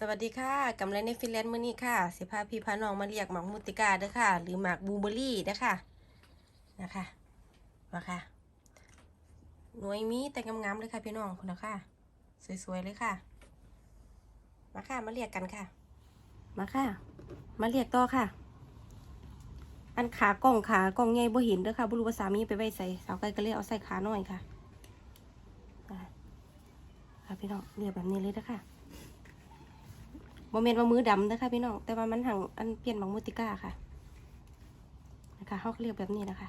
สวัสดีค่ะกำไรในฟินแลนด์มื้อนี้ค่ะ สิพาพี่พาน้องมาเรียกหมากมุติกาเด้อค่ะ หรือหมากบลูเบอร์รี่เด้อค่ะ นะคะมาค่ะ หน่วยมีแต่งามๆเลยค่ะพี่น้องคุณนะค่ะ สวยๆเลยค่ะ มาค่ะ มาเรียกกันค่ะ มาค่ะ มาเรียกต่อค่ะ อันขากล้องขากล้องใหญ่บ่เห็นเด้อค่ะบ่รู้ว่าสามีไปไว้ใส่สาวไก่ก็เลยเอาใส่ขาหน่อยค่ะอ่าค่ะพี่น้องเรียกแบบนี้เลยเด้อค่ะ โมเมนต์ว่ามือดำนะคะพี่น้อง แต่ว่ามันหังอันเปลี่ยนบางมุติก้าค่ะ นะคะเขาเรียกแบบนี้นะคะ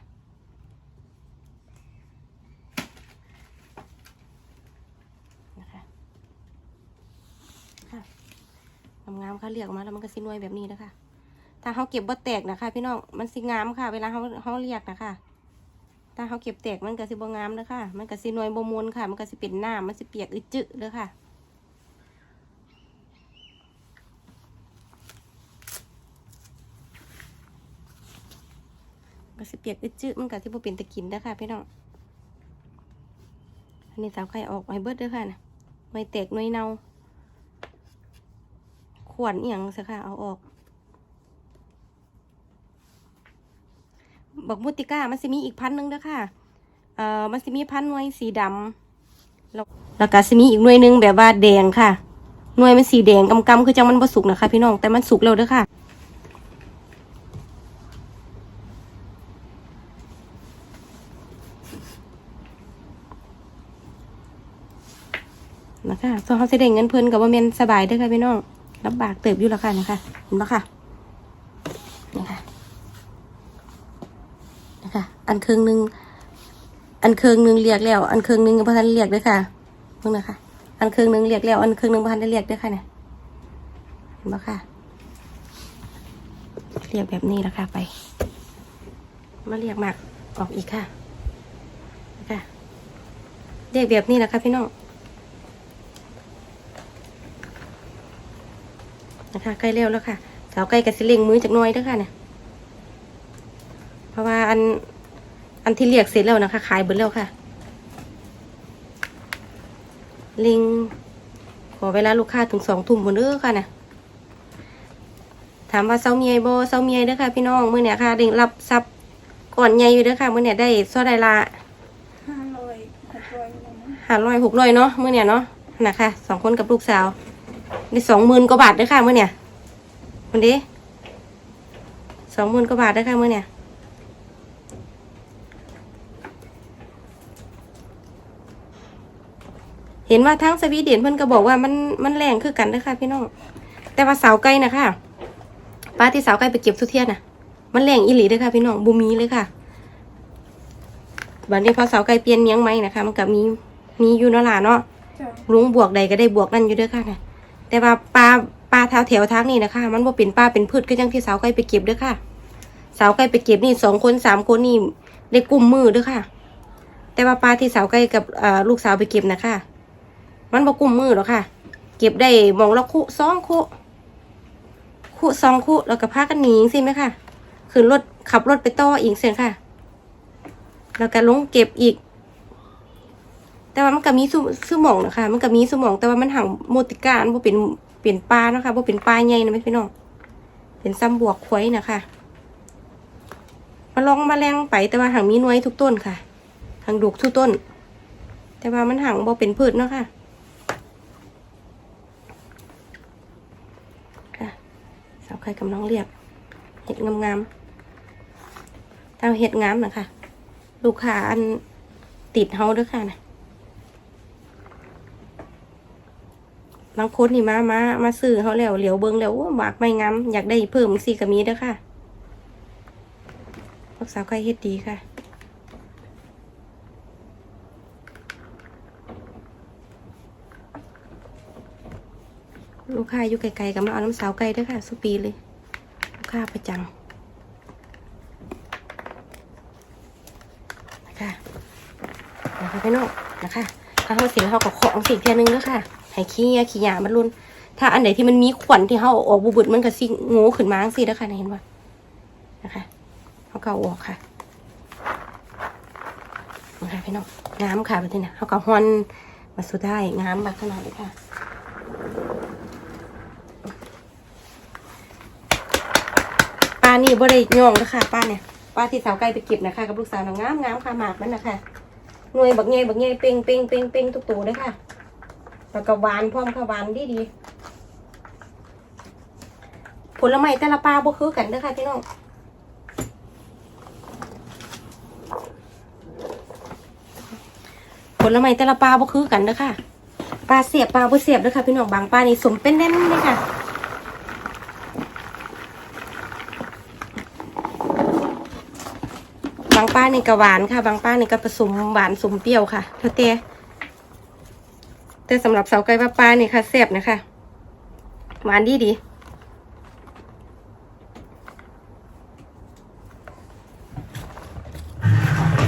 นะคะค่ะงามๆค่ะเรียกอกมาแล้วมันก็สิหนวยแบบนี้นะคะ ถ้าเขาเก็บบ่แตกนะคะ พี่น้อง มันสิงามค่ะ เวลาเขาเขาเรียกนะคะ ถ้าเขาเก็บแตกมันก็สิบ่งามนะคะมันก็สิหนวยบ่มวนค่ะ มันก็สิเป็นหน้ามันสิเปียกอึดจึเด้อค่ะ ก็สิเปียกอึดจืดมันก็สิบ่เป็นตะกินเด้อค่ะพี่น้องอันนี้สาวไข่ออกไว้เบิดเด้อค่ะนะไว้แตกหน่วยเนาขวนเอียงสิค่ะเอาออกบักมุติก้ามันสิมีอีกพันหนึ่งเด้อค่ะเอ่อมันสิมีพันหน่วยสีดำแล้วแล้วก็สิมีอีกหน่วยหนึงแบบว่าแดงค่ะหน่วยมันสีแดงกำกำๆคือจังมันบ่สุกนะคะ พี่น้องแต่มันสุกแล้วเด้อค่ะ นะคะส่วนเขาจะได้เงินเพิ่นกับว่าเมนสบายด้อค่ะพี่น้องลำบากเติบอยู่แล้วค่ะนะคะเห็นปะค่ะนะคะนะคะอันเครื่องหนึงอันเครื่องหนึงเรียกแล้ว อันเครื่องหนึงยังบ่ทันเรียกด้อค่ะเพิ่งนะคะ อันเครื่องหนึงเรียกแล้ว อันเครื่องหนึงบ่ทันได้เรียกด้อค่ะเนี่ยเห็นปะค่ะเรียกแบบนี้แล้วค่ะไป มาเรียกหมากออกอีกค่ะนะคะเรียกแบบนี้แหละค่ะพี่น้อง นะคะใกล้แล้วแล้วค่ะสาวใกล้กับสิเล็งมือจากหน้อยเด้วยค่ะเนี่ยเพราะว่าอันอันที่เรียกเสร็จแล้วนะคะขายเบิดแล้วค่ะเล็งขอเวลาลูกค้าถึงสองทุ่มหมดเด้อค่ะเนี่ยถามว่าเซาเมียบ่เซาเมียเด้อค่ะ พี่น้องมื้อเนี่ยค่ะได้รับทรัพย์ก่อนใหญ่อยู่เด้อค่ะมื้อเนี่ยได้ซอได้ละห้าร้อยหกร้อยนะห้าร้อยหกร้อยเนาะมื้อเนี่ยเนาะนะคะสองคนกับลูกสาว ได้สองหมื่นกว่าบาทเด้อค่ะมื้อเนี่ยคนดีสองหมื่นกว่าบาทเด้อค่ะมื้อเนี่ยเห็นว่าทั้งสวีเดนเพิ่นก็บอกว่ามันมันแรงคือกันเด้อค่ะพี่น้องแต่ว่าสาวไก่นะคะป้าที่สาวไก่ไปเก็บทุเทียนน่ะมันแรงอีหลีเด้อค่ะพี่น้องบูมีเลยค่ะบัดนี้พอสาวไก่เปลี่ยนเมียงไหมนะคะ มันก็มีมีอยู่เนาะล่ะเนาะจ้ะลุงบวกใดก็ได้บวกนั่นอยู่เด้อค่ะเนี่ย แต่ว่าปลาปลาแถวแถวทางนี้นะคะ มันบ่เป็นปลาเป็นพืชก็ยังที่สาวไก่ไปเก็บด้อค่ะ สาวไก่ไปเก็บนี่สองคนสามคนนี่ได้กลุ่มมือด้อค่ะ แต่ว่าปลาที่สาวไก่กับลูกสาวไปเก็บนะคะ มันบ่กลุ่มมือหรอกค่ะ เก็บได้หมองละคู่สองคู่คู่สองคู่แล้วก็พากันหนีสิไหมค่ะขึ้นรถขับรถไปต่ออีกเสียค่ะ แล้วก็ลงเก็บอีก แต่ว่ามันก็มีสมองนะคะ มันก็มีสมองแต่ว่ามันห่างโมติกามันบ่เป็นเป็นปลานะคะบ่เป็นปลาใหญ่นะไม่พี่น้อง เป็นซ้ำบวกควยนะคะ มาลองมาแรงไปแต่ว่าห่างมีหน้อยทุกต้นค่ะห่างดุกทุกต้น แต่ว่ามันห่างบ่เป็นพืชเนาะค่ะค่ะสาวใครกำลังเรียกเห็ดงามๆถ้าเห็ดงามนะคะ ลูกค้าอันติดเฮาด้วยค่ะนะ บางคนนี่มามามาซื้อเขาแล้วเหลียวเบิงแล้วว่าหมากไม่งามอยากได้เพิ่มสีกะมีเด้อค่ะลูกสาวใครเฮ็ดดีค่ะลูกค้าอยู่ไกลๆกับมาเอาน้ำสาวไก่ด้อค่ะสุปีเลย ลูกค้าประจำนะคะนะคะพี่น้องนะคะถ้าเขาเสียเขาก็ของสิ่งเทียนึงเด้อค่ะ ให้ขี้เขี้ยามันรุนถ้าอันไหนที่มันมีขวัญที่เขาออกบุบมันก็สิงูขึ้นมาสิแล้วค่ะเห็นปะนะคะเขาก่ออกค่ะนะคะพี่น้องงามค่ะแบบนี้นะเขาก่ฮอนมาสุดได้งามบักขนาดนี้ค่ะป้านี่บริยองนะค่ะป้าเนี่ยป้าที่สาวไกลไปเก็บนะคะ กับลูกสาวน้องงามงามค่ะหมากมันนะคะหน่วยบักเงยบักเงยเป่งเป่งเป่งเป่งทุกตัวเลยค่ะ แล้วก็หวานพร้อมค่ะหวานดีดีผลไม้แต่ละปลาบ่คือกันเด้อค่ะพี่น้องผลไม้แต่ละปลาบ่คือกันเด้อค่ะปลาเสียบปลาบ่เสียบเด้อค่ะพี่น้องบางปลานี่สมเป็นแน่นเลยค่ะบางป้านี่ก็หวานค่ะ บางป้านี่ก็ผสมหวานสมเปรี้ยวค่ะแล้วแต่ แต่สำหรับเสาไก่ป้าป้านี่ค่ะแซ่บนะคะหวานดีดี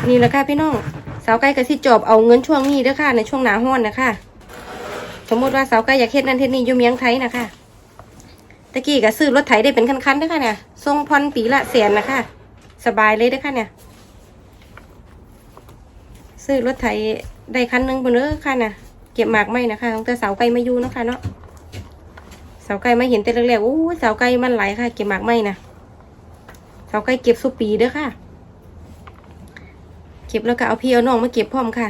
นี่แหละค่ะพี่น้องเสาไก่กับที่จบเอาเงินช่วงนี้เด้อค่ะ ในช่วงหนาห้อนนะคะสมมติว่าเสาไก่อยากเฮ็ดนั่นเฮ็ดนี่อยู่เมียงไทยนะคะตะกี้ก็ซื้อรถไถได้เป็นคันๆเด้อค่ะเนี่ยทรงพรปีละแสนนะคะ สบายเลยเด้อค่ะเนี่ยซื้อรถไถได้คันหนึงบนเด้อค่ะน่ะ เก็บหมากไม่นะคะตั้งแต่เสาไก่มาอยู่นะคะเนาะเสาไก่มาเห็นแต่แรกๆโอ้เสาไก่มันไหลค่ะ เก็บหมากไม่นะเสาไก่เก็บสุปีเด้อค่ะ เก็บแล้วก็เอาพี่เอาน้องมาเก็บพร้อมค่ะ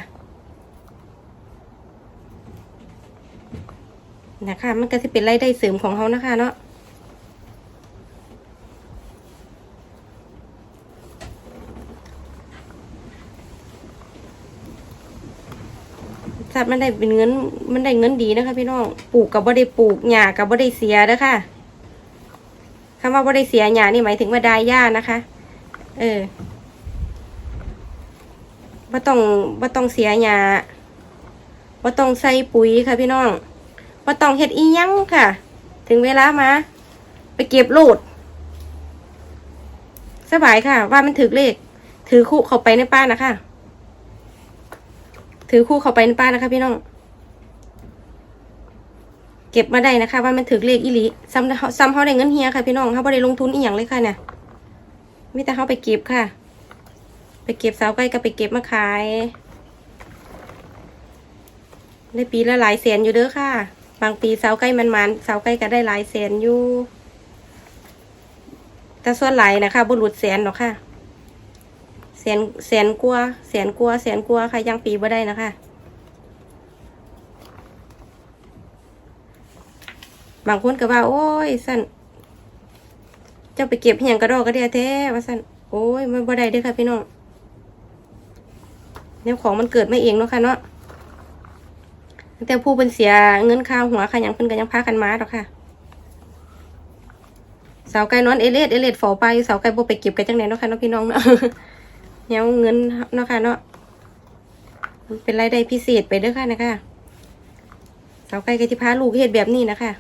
นะคะมันก็จะเป็นรายได้เสริมของเขานะคะเนาะ สัตว์มันได้เป็นเงินมันได้เงินดีนะคะพี่น้องปลูกกับบ่ได้ปลูกหญ้ากับบ่ได้เสียเด้ค่ะคำว่าบ่ได้เสียหญ้านี่หมายถึงว่าได้หญ้านะคะ เออบ่ต้องบ่ต้องเสียหญ้าบ่ต้องใส่ปุ๋ยค่ะพี่น้องบ่ต้องเฮ็ดอีหยังค่ะ ถึงเวลามา ไปเก็บโลดสบายค่ะ ว่ามันถือเลขถือคู่เข้าไปในป้านะคะ ถือคู่เข้าไปในป้านะคะ พี่น้อง เก็บมาได้นะคะ ว่ามันถือเลขอีหลีซ้ำซ้ำเขาได้เงินเฮียค่ะพี่น้องเขาไม่ได้ลงทุนอีหยังเลยค่ะเนี่ยมีแต่เขาไปเก็บค่ะ ไปเก็บสาวไก่ก็ไปเก็บมาขายได้ปีละหลายแสนอยู่เด้อค่ะ บางปีสาวไก่มันมันสาวไก่ก็ได้หลายแสนอยู่ แต่ส่วนหลายนะคะบุรุษแสนหรอกค่ะ แสนแสนกว่าแสนกว่าแสนกว่าค่ะยังปีบ่ได้นะคะ บางคนก็ว่า โอ้ยสั่นเจ้าไปเก็บเหียงกระดอกกระเดียแท้ว่าสั่นโอ้ยมันบ่ได้ด้อค่ะพี่น้องแนวของมันเกิดไมาเองเนาะค่ะเนาะแต่ผู้เป็นเสียเงินค่าหัวค่ะยังเพิ่นก็ยังพากันมาดอกค่ะสาวไก่นอนเอเลดเอเลดฝอไปสาวไก่บ่ไปเก็บกันจังไหนเนาะค่ะเนาะพี่น้องเนาะ เดี๋ยวเงินเนาะค่ะเนาะมันเป็นรายได้พิเศษไปเด้อค่ะนะคะสาวไก่ก็ที่พาลูกเฮ็ดแบบนี้นะคะ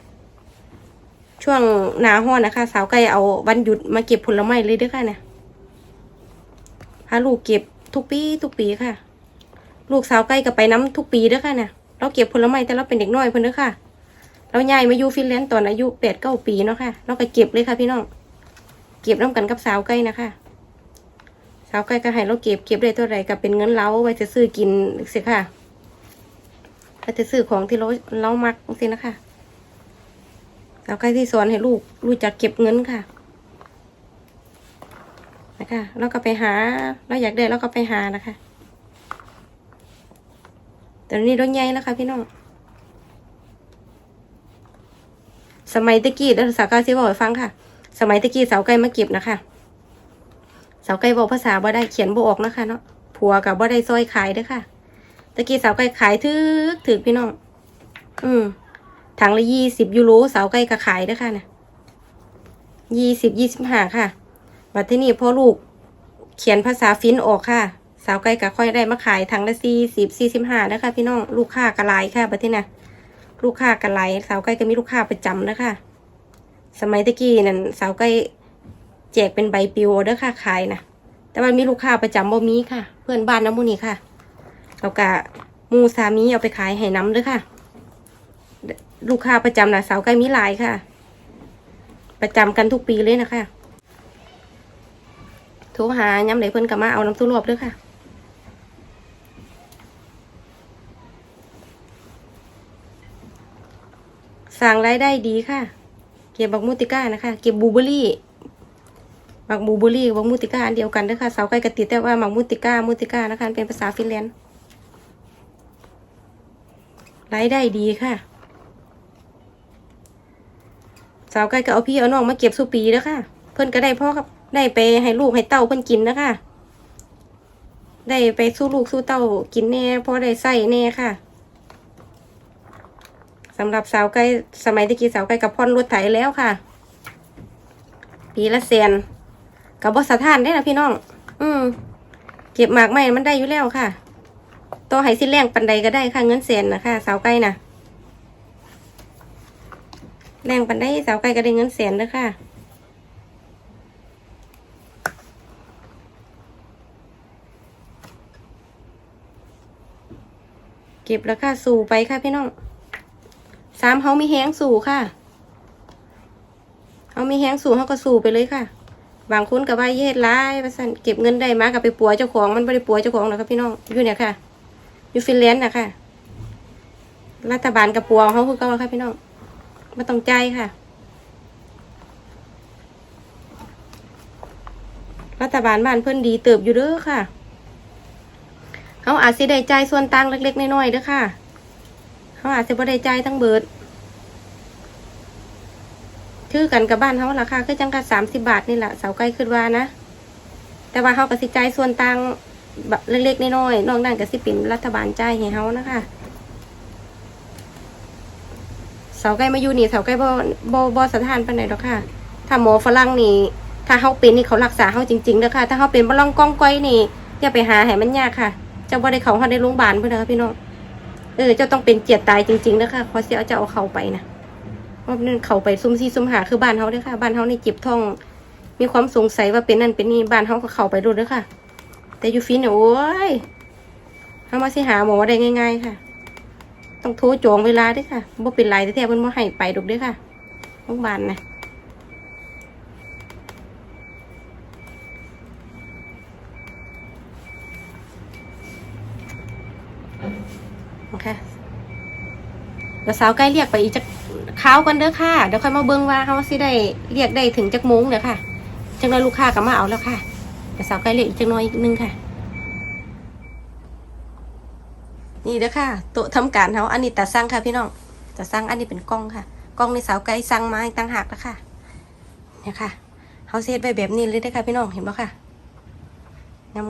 ช่วงหนาห้อนนะคะ สาวไก่เอาวันหยุดมาเก็บผลไม้เลยเด้อค่ะเนี่ยพาลูกเก็บทุกปีทุกปีค่ะ ลูกสาวไก่ก็ไปน้ำทุกปีเด้อค่ะเนี่ยเราเก็บผลไม้แต่เราเป็นเด็กน้อยเพิ่นเด้อค่ะ เราย้ายมาอยู่ฟินแลนด์ตอนอายุแปดเก้าปีเนาะค่ะเราก็เก็บเลยค่ะพี่น้อง เก็บน้ำกันกับสาวไก่นะคะ สาวไก่ก็ให้เราเก็บเก็บได้เท่าไหร่ก็เป็นเงินเราไว้จะซื้อกินสิค่ะก็จะซื้อของที่เราเรามักสินะคะสาวไก่ที่สอนให้ลูกรู้จักเก็บเงินค่ะนะคะเราก็ไปหาเราอยากได้เราก็ไปหานะคะแต่นี้รถใหญ่แล้วค่ะพี่น้องสมัยตะกี้เดี๋ยวสาวไก่สิบอกให้ฟังค่ะ สมัยตะกี้สาวไก่มาเก็บนะคะาวไก่บอกภาษาบ่ได้เขียนบ่ออกนะคะเนาะผัวกับบ่ได้ซอยขายด้อค่ะตะกี้สาวไก่ขายถึกถึกพี่น้องอืมถังละยี่สิบยูโรสาวไก่ก็ขายด้อค่ะนะยี่สิบยี่สิบห้าค่ะบัดที่นี่พอลูกเขียนภาษาฟินออกค่ะ สาวไก่ก็ค่อยได้มาขายถังละสี่สิบสี่สิบห้านะคะพี่น้องลูกค้ากระไลค่ะบัดที่น่ะลูกค้ากระไลสาวไก่ก็มีลูกค้าประจำนะคะสมัยตะกี้นั่นสาวไก่ แจกเป็นใบปลิวเด้อค่ะขายนะแต่ว่ามีลูกค้าประจำบ่มีค่ะ เพื่อนบ้านน้ำมูนี่ค่ะแล้วก็มูสามีเอาไปขายให้น้ำเด้อค่ะ ลูกค้าประจำนะสาวไก่มีหลายค่ะ ประจำกันทุกปีเลยนะคะโทรหาย้ำไหนเพิ่อนก็มาเอาน้ำทุรวบเด้วยค่ะสั่งรายได้ดีค่ะ เก็บบักมูติก้านะคะ เก็บบลูเบอร์รี่ มักบูเบอรี่กับหมักมูติก้าอันเดียวกันเด้อค่ะเสาไก่กระติดแต่ว่าหมักมูติก้ามูติก้านะคะเป็นภาษาฟินแลนด์รายได้ดีค่ะ สาวไก่ก็เอาพี่เอาน้องมาเก็บสุปีแล้วค่ะ เพิ่อนก็ได้พ่อครับได้ไปให้ลูกให้เต้าเพิ่นกินนะคะ ได้ไปสู้ลูกสู้เต้ากินแน่พ่อได้ใส่แน่ค่ะสำหรับสาวไก่สมัยตะกี้สาวไก่กับพ่อนรถไถแล้วค่ะ ปีละแสน กับบสถานได้นะพี่น้อง อืมเก็บหมากไม่มันได้อยู่แล้วค่ะตัวไห้สิแรงปันใดก็ได้ค่ะเงินแสนนะคะสาวไก่นะแรงปันได้สาวไก่ก็ได้เงินแสนเด้อค่ะเก็บแล้วค่ะสู่ไปค่ะพี่น้องสามเขามีแห้งสู่ค่ะเขามีแห้งสู่เขาก็สู่ไปเลยค่ะ บางคนกับว่าเย็ดร้ายว่าสั่นเก็บเงินได้มากับไปปัวเจ้าของมันไม่ได้ปัวเจ้าของนะครับพี่น้องอยู่เนี่ยค่ะอยู่ฟินแลนด์นะค่ะ รัฐบาลกับปัวเขาคือเก่าค่ะพี่น้องไม่ต้องใจค่ะ รัฐบาลบ้านเพิ่นดีเติบอยู่เด้อค่ะเขาอาจสิได้ใจส่วนต่างเล็กๆน้อยๆเด้อค่ะเขาอาจจะบ่ได้ใจทั้งเบิด คือกันกับบ้านเขาราคาคือจังกัสามสิบาทนี่แหละเสาใกล้ขึ้นว่านะ แต่ว่าเขาก็สิจ่ายส่วนต่างแบบเล็กๆน้อยๆนอกนั้นก็สิเป็นรัฐบาลจ่ายให้เขานะคะเสาใกล้มาอยู่นี่เสาใกล้บ่บ่บ่สถานไปไหนดอกค่ะ ถ้าหมอฝรั่งนี่ ถ้าเขาเป็นนี่เขารักษาเขาจริงๆเด้อค่ะ ถ้าเขาเป็นบ่ลองก้องก้อยนี่อย่าไปหาให้มันยากค่ะ เจ้าบ่ได้เขาเขาได้โรงพยาบาลเพื่อนนะคะพี่น้อง เออเจ้าต้องเป็นเจียดตายจริงๆเด้อค่ะพอเสียเจ้าเอาเขาไปนะ ราะนั่นเขาไปซุ่มซี่ซุ่มหาคือบ้านเขาเด้อค่ะ บ้านเขาในจ็บท้อง มีความสงสัยว่าเป็นนั่นเป็นนี่บ้านเขาก็เข้าไปดูเด้อค่ะ แต่อยู่ฟินเนี่ยโอ้ยเขามาสิหาหมอได้ง่ายๆค่ะ ต้องโทรจองเวลาด้วยค่ะบ่เป็นไรแต่แท้ๆเพิ่นบ่ให้ไปดอกเด้อค่ะโรงพยาบาลนะโอเคเดี๋ยวสาวใกล้เรียกไปอีกจัก ขาวกันเด้อค่ะเดี๋ยวค่อยมาเบิ่งว่าเขาสิได้เรียกได้ถึงจักโมงเด้อค่ะจังน้อยลูกค้าก็มาเอาแล้วค่ะเดี๋ยวสาวใกล้เรียกอีกจักหน้อยอีกนึงค่ะ นี่เด้อค่ะโต๊ะทำการเขาอันนี้แต่สั่งค่ะพี่น้องแต่สั่งอันนี้เป็นกล้องค่ะกล้องในสาวไกลสั่งมาต่างหากแล้วค่ะเนี่ยค่ะเขาเซตไว้แบบนี้เลยเด้อค่ะพี่น้องเห็นปะค่ะ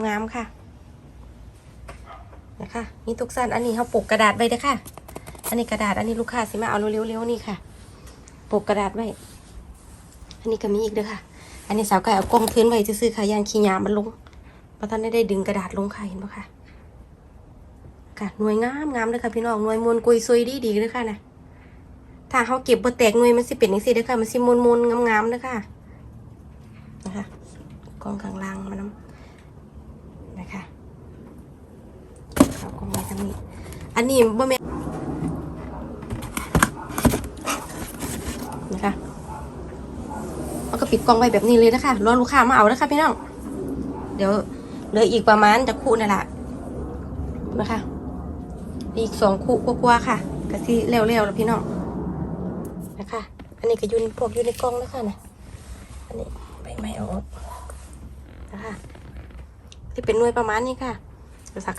งามๆค่ะนะคะนี่ทุกสั้นอันนี้เขาปกกระดาษไว้เด้อค่ะ อันนี้กระดาษ อันนี้ลูกค้าสิมาเอาเร็วๆนี่ค่ะปกกระดาษไว้ อันนี้ก็มีอีกเด้อค่ะ อันนี้สาวไก่เอากล้องเทือนไว้ซื้อค่ะยานขี้ยามันลงเพราะท่านได้ได้ดึงกระดาษลงค่ะเห็นปะค่ะค่ะหน่วยงามงามเลยค่ะพี่น้องหน่วยมวลกุยซุยดีดีเลยค่ะนะถ้าเขาเก็บบ่แตกหน่วยมันสิเป็นอย่างสิเด้อค่ะมันสิมวลมวลงามงามๆเด้อค่ะนะคะกล้องข้างล่างมันน้ำนะคะเอากล้องไว้ทางนี้ อันนี้บ่แม่นนะคะเอา ก็ปิดกล้องไว้แบบนี้เลยนะคะรอลูกค้ามาเอานะคะพี่น้องเดี๋ยวเหลืออีกประมาณจะคู่นั่นแหละนะคะ อีกสองคู่กว่าๆค่ะกะสิเร็วๆแล้วพี่น้องนะคะ อันนี้ก็ยืนพวกอยู่ในกล้องนะคะนะอันนี้ไปไม่เอาอกนะคะที่เป็นหน่วยประมาณนี้ค่ะเดี๋ยวสัก